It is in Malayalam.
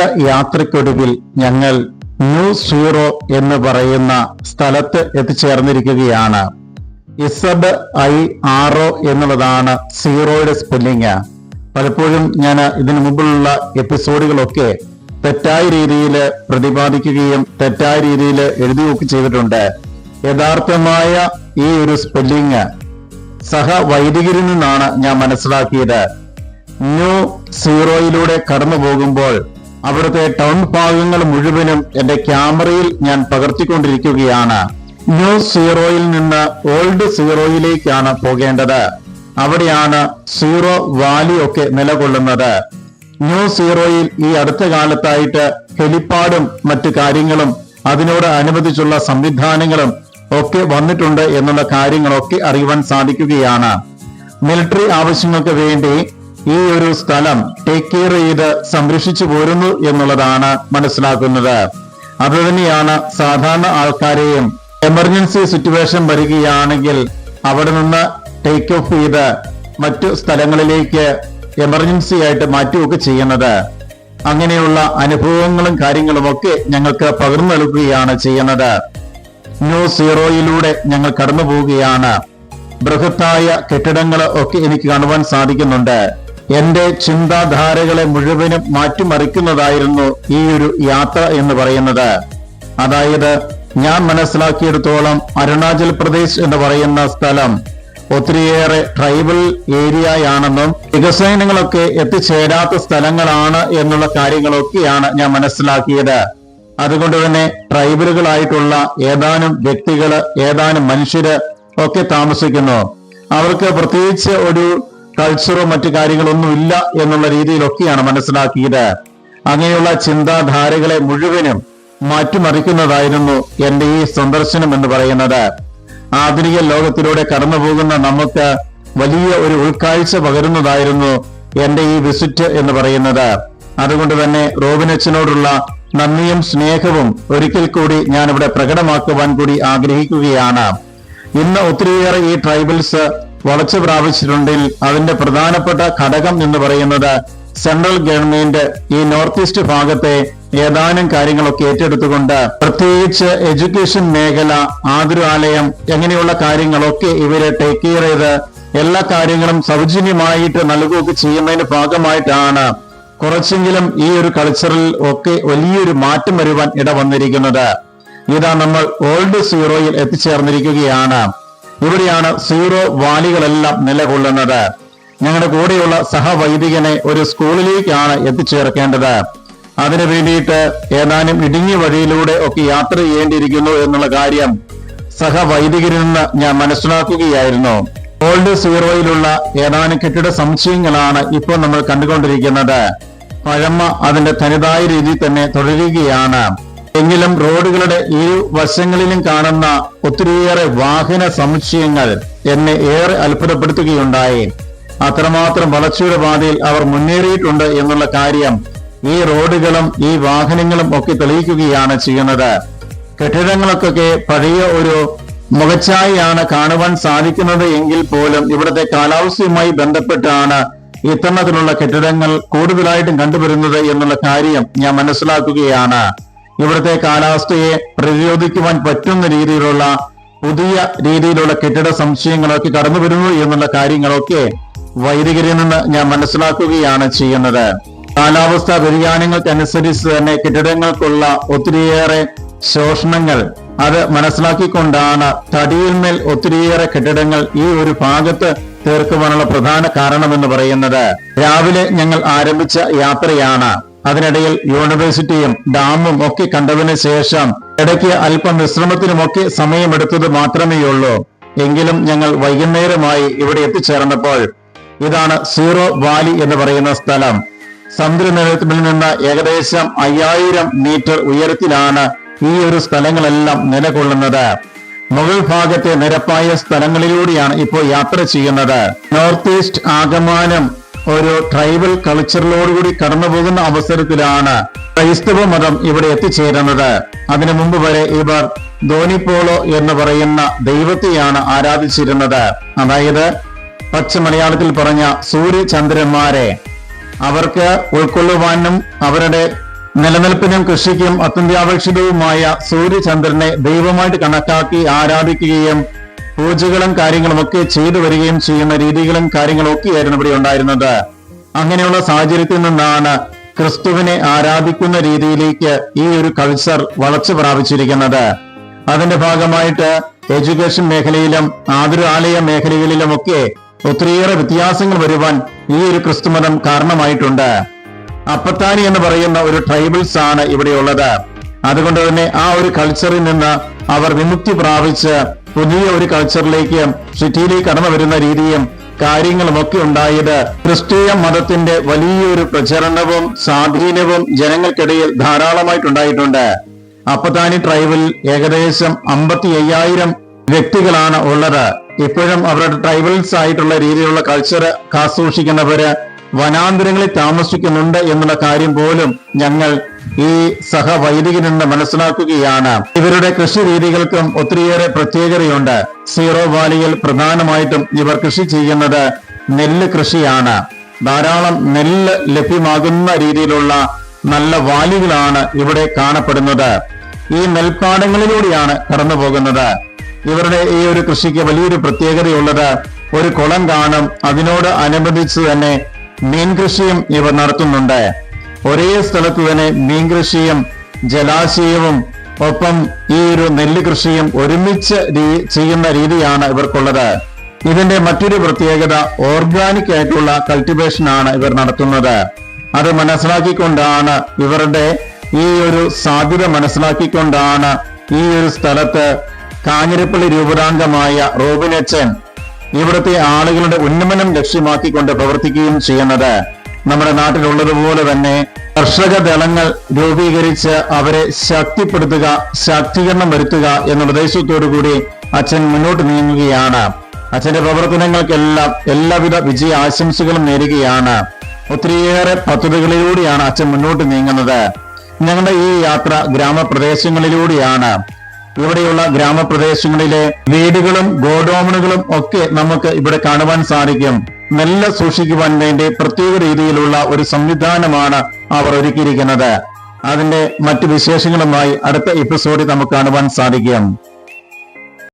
നീണ്ട യാത്രക്കൊടുവിൽ ഞങ്ങൾ ന്യൂ സീറോ എന്ന് പറയുന്ന സ്ഥലത്ത് എത്തിച്ചേർന്നിരിക്കുകയാണ്. ഇസബ് ഐ ആറോ എന്നുള്ളതാണ് സീറോയുടെ സ്പെല്ലിങ് പലപ്പോഴും ഞാൻ ഇതിനു മുമ്പുള്ള എപ്പിസോഡുകളൊക്കെ തെറ്റായ രീതിയിൽ പ്രതിപാദിക്കുകയും തെറ്റായ രീതിയിൽ എഴുതി എഴുതുകയൊക്കെ ചെയ്തിട്ടുണ്ട്. യഥാർത്ഥമായ ഈ ഒരു സ്പെല്ലിങ് സഹ വൈദികരിൽ നിന്നാണ് ഞാൻ മനസ്സിലാക്കിയത്. ന്യൂ സീറോയിലൂടെ കടന്നു പോകുമ്പോൾ അവിടുത്തെ ടൗൺ ഭാഗങ്ങൾ മുഴുവനും എന്റെ ക്യാമറയിൽ ഞാൻ പകർത്തിക്കൊണ്ടിരിക്കുകയാണ്. ന്യൂ സീറോയിൽ നിന്ന് ഓൾഡ് സീറോയിലേക്കാണ് പോകേണ്ടത്. അവിടെയാണ് സീറോ വാലി ഒക്കെ നിലകൊള്ളുന്നത്. ന്യൂ സീറോയിൽ ഈ അടുത്ത കാലത്തായിട്ട് ഹെലിപ്പാഡും മറ്റു കാര്യങ്ങളും അതിനോട് അനുബന്ധിച്ചുള്ള സംവിധാനങ്ങളും ഒക്കെ വന്നിട്ടുണ്ട് എന്നുള്ള കാര്യങ്ങളൊക്കെ അറിയുവാൻ സാധിക്കുകയാണ്. മിലിറ്ററി ആവശ്യങ്ങൾക്ക് വേണ്ടി ഒരു സ്ഥലം ടേക്ക് കെയർ ചെയ്ത് സംരക്ഷിച്ചു പോരുന്നു എന്നുള്ളതാണ് മനസ്സിലാക്കുന്നത്. അതുതന്നെയാണ് സാധാരണ ആൾക്കാരെയും എമർജൻസി സിറ്റുവേഷൻ വരികയാണെങ്കിൽ അവിടെ നിന്ന് ടേക്ക് ഓഫ് ചെയ്ത് മറ്റു സ്ഥലങ്ങളിലേക്ക് എമർജൻസി ആയിട്ട് മാറ്റുകയൊക്കെ ചെയ്യുന്നത്. അങ്ങനെയുള്ള അനുഭവങ്ങളും കാര്യങ്ങളും ഒക്കെ ഞങ്ങൾക്ക് പകർന്നു നൽകുകയാണ് ചെയ്യുന്നത്. ന്യൂ സീറോയിലൂടെ ഞങ്ങൾ കടന്നു പോവുകയാണ് ബൃഹത്തായ കെട്ടിടങ്ങൾ ഒക്കെ എനിക്ക് കാണുവാൻ സാധിക്കുന്നുണ്ട്. എന്റെ ചിന്താധാരകളെ മുഴുവനും മാറ്റിമറിക്കുന്നതായിരുന്നു ഈ ഒരു യാത്ര എന്ന് പറയുന്നത്. അതായത് ഞാൻ മനസ്സിലാക്കിയെടുത്തോളം അരുണാചൽ പ്രദേശ് എന്ന് പറയുന്ന സ്ഥലം ഒത്തിരിയേറെ ട്രൈബൽ ഏരിയയാണെന്നും വികസനങ്ങളൊക്കെ എത്തിച്ചേരാത്ത സ്ഥലങ്ങളാണ് എന്നുള്ള കാര്യങ്ങളൊക്കെയാണ് ഞാൻ മനസ്സിലാക്കിയത്. അതുകൊണ്ട് തന്നെ ട്രൈബലുകളായിട്ടുള്ള ഏതാനും വ്യക്തികൾ ഏതാനും മനുഷ്യര് ഒക്കെ താമസിക്കുന്നു. അവർക്ക് പ്രത്യേകിച്ച് ഒരു കൾച്ചറോ മറ്റു കാര്യങ്ങളൊന്നുമില്ല എന്നുള്ള രീതിയിലൊക്കെയാണ് മനസ്സിലാക്കിയത്. അങ്ങനെയുള്ള ചിന്താധാരകളെ മുഴുവനും മാറ്റിമറിക്കുന്നതായിരുന്നു എന്റെ ഈ സന്ദർശനം എന്ന് പറയുന്നത്. ആധുനിക ലോകത്തിലൂടെ കടന്നുപോകുന്ന നമുക്ക് വലിയ ഒരു ഉൾക്കാഴ്ച പകരുന്നതായിരുന്നു എന്റെ ഈ വിസിറ്റ് എന്ന് പറയുന്നത്. അതുകൊണ്ട് തന്നെ റോബിനച്ചനോടുള്ള നന്ദിയും സ്നേഹവും ഒരിക്കൽ കൂടി ഞാൻ ഇവിടെ പ്രകടമാക്കുവാൻ കൂടി ആഗ്രഹിക്കുകയാണ്. ഇന്ന് ഒത്തിരിയേറെ ഈ ട്രൈബൽസ് വളർച്ച പ്രാപിച്ചിട്ടുണ്ടെങ്കിൽ അതിന്റെ പ്രധാനപ്പെട്ട ഘടകം എന്ന് പറയുന്നത് സെൻട്രൽ ഗവൺമെന്റ് ഈ നോർത്ത് ഈസ്റ്റ് ഭാഗത്തെ ഏതാനും കാര്യങ്ങളൊക്കെ ഏറ്റെടുത്തുകൊണ്ട് പ്രത്യേകിച്ച് എഡ്യൂക്കേഷൻ മേഖല ആതുരാലയം എങ്ങനെയുള്ള കാര്യങ്ങളൊക്കെ ഇവരെ ടേക്ക് കെയർ ചെയ്ത് എല്ലാ കാര്യങ്ങളും സൗജന്യമായിട്ട് നൽകുകയൊക്കെ ചെയ്യുന്നതിന്റെ ഭാഗമായിട്ടാണ് കുറച്ചെങ്കിലും ഈ ഒരു കൾച്ചറിൽ ഒക്കെ വലിയൊരു മാറ്റം വരുവാൻ ഇട വന്നിരിക്കുന്നത് ഇതാ നമ്മൾ ഓൾഡ് സീറോയിൽ എത്തിച്ചേർന്നിരിക്കുകയാണ്. ഇവിടെയാണ് സീറോ വാലികളെല്ലാം നിലകൊള്ളുന്നത്. ഞങ്ങളുടെ കൂടെയുള്ള സഹവൈദികനെ ഒരു സ്കൂളിലേക്കാണ് എത്തിച്ചേർക്കേണ്ടത്. അതിനു വേണ്ടിയിട്ട് ഏതാനും ഇടുങ്ങിയ വഴിയിലൂടെ ഒക്കെ യാത്ര ചെയ്യേണ്ടിയിരിക്കുന്നു എന്നുള്ള കാര്യം സഹവൈദികരിൽ നിന്ന് ഞാൻ മനസ്സിലാക്കുകയായിരുന്നു. ഓൾഡ് സീറോയിലുള്ള ഏതാനും കെട്ടിട സമുച്ചയങ്ങളാണ് ഇപ്പോൾ നമ്മൾ കണ്ടുകൊണ്ടിരിക്കുന്നത്. പഴമ അതിന്റെ തനതായ രീതിയിൽ തന്നെ തുടരുകയാണ്. എങ്കിലും റോഡുകളുടെ ഇരു വശങ്ങളിലും കാണുന്ന ഒത്തിരിയേറെ വാഹന സമുച്ചയങ്ങൾ എന്നെ ഏറെ അത്ഭുതപ്പെടുത്തുകയുണ്ടായി. അത്രമാത്രം വളർച്ചയുടെ പാതയിൽ അവർ മുന്നേറിയിട്ടുണ്ട് എന്നുള്ള കാര്യം ഈ റോഡുകളും ഈ വാഹനങ്ങളും ഒക്കെ തെളിയിക്കുകയാണ് ചെയ്യുന്നത്. കെട്ടിടങ്ങൾക്കൊക്കെ പഴയ ഒരു മുഖച്ഛായയാണ് കാണുവാൻ സാധിക്കുന്നത് എങ്കിൽ പോലും ഇവിടുത്തെ കാലാവസ്ഥയുമായി ബന്ധപ്പെട്ടാണ് ഇത്തരണത്തിലുള്ള കെട്ടിടങ്ങൾ കൂടുതലായിട്ടും കണ്ടുവരുന്നത് എന്നുള്ള കാര്യം ഞാൻ മനസ്സിലാക്കുകയാണ്. ഇവിടുത്തെ കാലാവസ്ഥയെ പ്രതിരോധിക്കുവാൻ പറ്റുന്ന രീതിയിലുള്ള പുതിയ രീതിയിലുള്ള കെട്ടിട സംശയങ്ങളൊക്കെ കടന്നു വരുന്നു എന്നുള്ള കാര്യങ്ങളൊക്കെ വൈദികരിൽ നിന്ന് ഞാൻ മനസ്സിലാക്കുകയാണ് ചെയ്യുന്നത്. കാലാവസ്ഥാ വ്യതിയാനങ്ങൾക്കനുസരിച്ച് തന്നെ കെട്ടിടങ്ങൾക്കുള്ള ഒത്തിരിയേറെ ശോഷണങ്ങൾ അത് മനസ്സിലാക്കിക്കൊണ്ടാണ് തടിയിന്മേൽ ഒത്തിരിയേറെ കെട്ടിടങ്ങൾ ഈ ഒരു ഭാഗത്ത് തീർക്കുവാനുള്ള പ്രധാന കാരണമെന്ന് പറയുന്നത്. രാവിലെ ഞങ്ങൾ ആരംഭിച്ച യാത്രയാണ്. അതിനിടയിൽ യൂണിവേഴ്സിറ്റിയും ഡാമും ഒക്കെ കണ്ടതിന് ശേഷം ഇടയ്ക്ക് അല്പം വിശ്രമത്തിനുമൊക്കെ സമയമെടുത്തത് മാത്രമേയുള്ളൂ. എങ്കിലും ഞങ്ങൾ വൈകുന്നേരമായി ഇവിടെ എത്തിച്ചേർന്നപ്പോൾ ഇതാണ് സീറോ വാലി എന്ന് പറയുന്ന സ്ഥലം. സമുദ്രനിരത്തിൽ നിന്ന് ഏകദേശം അയ്യായിരം മീറ്റർ ഉയരത്തിലാണ് ഈ ഒരു സ്ഥലങ്ങളെല്ലാം നിലകൊള്ളുന്നത്. മുകൾ ഭാഗത്തെ നിരപ്പായ സ്ഥലങ്ങളിലൂടെയാണ് ഇപ്പോൾ യാത്ര ചെയ്യുന്നത്. നോർത്ത് ഈസ്റ്റ് ആകമാനം ഒരു ട്രൈബൽ കൾച്ചറിലോടുകൂടി കടന്നു പോകുന്ന അവസരത്തിലാണ് ക്രൈസ്തവ മതം ഇവിടെ എത്തിച്ചേരുന്നത്. അതിനു മുമ്പ് വരെ ഇവർ ധോനിപ്പോളോ എന്ന് പറയുന്ന ദൈവത്തെയാണ് ആരാധിച്ചിരുന്നത്. അതായത് പച്ച മലയാളത്തിൽ പറഞ്ഞ സൂര്യചന്ദ്രന്മാരെ. അവർക്ക് ഉൾക്കൊള്ളുവാനും അവരുടെ നിലനിൽപ്പിനും കൃഷിക്കും അത്യന്താപേക്ഷിതവുമായ സൂര്യചന്ദ്രനെ ദൈവമായിട്ട് കണക്കാക്കി ആരാധിക്കുകയും പൂജകളും കാര്യങ്ങളും ഒക്കെ ചെയ്തു വരികയും ചെയ്യുന്ന രീതികളും കാര്യങ്ങളും ഒക്കെയായിരുന്നു ഇവിടെ ഉണ്ടായിരുന്നത്. അങ്ങനെയുള്ള സാഹചര്യത്തിൽ നിന്നാണ് ക്രിസ്തുവിനെ ആരാധിക്കുന്ന രീതിയിലേക്ക് ഈ ഒരു കൾച്ചർ വളർച്ച പ്രാപിച്ചിരിക്കുന്നത്. അതിന്റെ ഭാഗമായിട്ട് എഡ്യൂക്കേഷൻ മേഖലയിലും ആതുരാലയ മേഖലകളിലുമൊക്കെ ഒത്തിരിയേറെ വ്യത്യാസങ്ങൾ വരുവാൻ ഈ ഒരു ക്രിസ്തുമതം കാരണമായിട്ടുണ്ട്. അപ്പത്താനി എന്ന് പറയുന്ന ഒരു ട്രൈബൽസ് ആണ് ഇവിടെയുള്ളത് അതുകൊണ്ട് തന്നെ ആ ഒരു കൾച്ചറിൽ നിന്ന് അവർ വിമുക്തി പ്രാപിച്ച് പുതിയ ഒരു കൾച്ചറിലേക്കും സിറ്റിയിലേക്ക് കടന്നു വരുന്ന രീതിയും കാര്യങ്ങളും ഒക്കെ ഉണ്ടായത് ക്രിസ്തീയ മതത്തിന്റെ വലിയൊരു പ്രചരണവും സ്വാധീനവും ജനങ്ങൾക്കിടയിൽ ധാരാളമായിട്ടുണ്ടായിട്ടുണ്ട്. അപ്പത്താനി ട്രൈബിൽ ഏകദേശം അമ്പത്തി അയ്യായിരം വ്യക്തികളാണ് ഉള്ളത്. ഇപ്പോഴും അവരുടെ ട്രൈബൽസ് ആയിട്ടുള്ള രീതിയിലുള്ള കൾച്ചർ കാസൂക്ഷിക്കുന്നവര് വനാന്തരങ്ങളിൽ താമസിക്കുന്നുണ്ട് എന്നുള്ള കാര്യം പോലും ഞങ്ങൾ ഈ സഹവൈദികൻ നിന്ന് മനസ്സിലാക്കുകയാണ്. ഇവരുടെ കൃഷി രീതികൾക്കും ഒത്തിരിയേറെ പ്രത്യേകതയുണ്ട്. സീറോ വാലിയിൽ പ്രധാനമായിട്ടും ഇവർ കൃഷി ചെയ്യുന്നത് നെല്ല് കൃഷിയാണ്. ധാരാളം നെല്ല് ലഭ്യമാകുന്ന രീതിയിലുള്ള നല്ല വാലികളാണ് ഇവിടെ കാണപ്പെടുന്നത്. ഈ നെൽപ്പാടങ്ങളിലൂടെയാണ് കടന്നു പോകുന്നത് ഇവരുടെ ഈ ഒരു കൃഷിക്ക് വലിയൊരു പ്രത്യേകതയുള്ളത് ഒരു കുളം കാണും. അതിനോട് അനുബന്ധിച്ച് തന്നെ മീൻ കൃഷിയും ഇവർ നടത്തുന്നുണ്ട്. ഒരേ സ്ഥലത്ത് തന്നെ മീൻ കൃഷിയും ജലാശയവും ഒപ്പം ഈ ഒരു നെല്ല് കൃഷിയും ഒരുമിച്ച് ചെയ്യുന്ന രീതിയാണ് ഇവർക്കുള്ളത്. ഇതിന്റെ മറ്റൊരു പ്രത്യേകത ഓർഗാനിക് ആയിട്ടുള്ള കൾട്ടിവേഷൻ ആണ് ഇവർ നടത്തുന്നത്. അത് മനസ്സിലാക്കിക്കൊണ്ടാണ് ഇവരുടെ ഈ ഒരു സാധ്യത മനസ്സിലാക്കിക്കൊണ്ടാണ് ഈ ഒരു സ്ഥലത്ത് കാഞ്ഞിരപ്പള്ളി രൂപതാംഗമായ റോബിനച്ചൻ ഇവിടുത്തെ ആളുകളുടെ ഉന്നമനം ലക്ഷ്യമാക്കിക്കൊണ്ട് പ്രവർത്തിക്കുകയും ചെയ്യുന്നത്. നമ്മുടെ നാട്ടിലുള്ളതുപോലെ തന്നെ കർഷക ദളങ്ങൾ രൂപീകരിച്ച് അവരെ ശക്തിപ്പെടുത്തുക ശാക്തീകരണം വരുത്തുക എന്ന ഉദ്ദേശത്തോടു കൂടി അച്ഛൻ മുന്നോട്ട് നീങ്ങുകയാണ്. അച്ഛന്റെ പ്രവർത്തനങ്ങൾക്കെല്ലാം എല്ലാവിധ വിജയ ആശംസകളും നേരുകയാണ്. ഒത്തിരിയേറെ പദ്ധതികളിലൂടെയാണ് അച്ഛൻ മുന്നോട്ട് നീങ്ങുന്നത്. ഞങ്ങളുടെ ഈ യാത്ര ഗ്രാമപ്രദേശങ്ങളിലൂടെയാണ്. ഇവിടെയുള്ള ഗ്രാമപ്രദേശങ്ങളിലെ വീടുകളും ഗോഡോമണുകളും ഒക്കെ നമുക്ക് ഇവിടെ കാണുവാൻ സാധിക്കും. നെല്ല് സൂക്ഷിക്കുവാൻ വേണ്ടി പ്രത്യേക രീതിയിലുള്ള ഒരു സംവിധാനമാണ് അവർ ഒരുക്കിയിരിക്കുന്നത്. അതിന്റെ മറ്റു വിശേഷങ്ങളുമായി അടുത്ത എപ്പിസോഡിൽ നമുക്ക് കാണുവാൻ സാധിക്കും.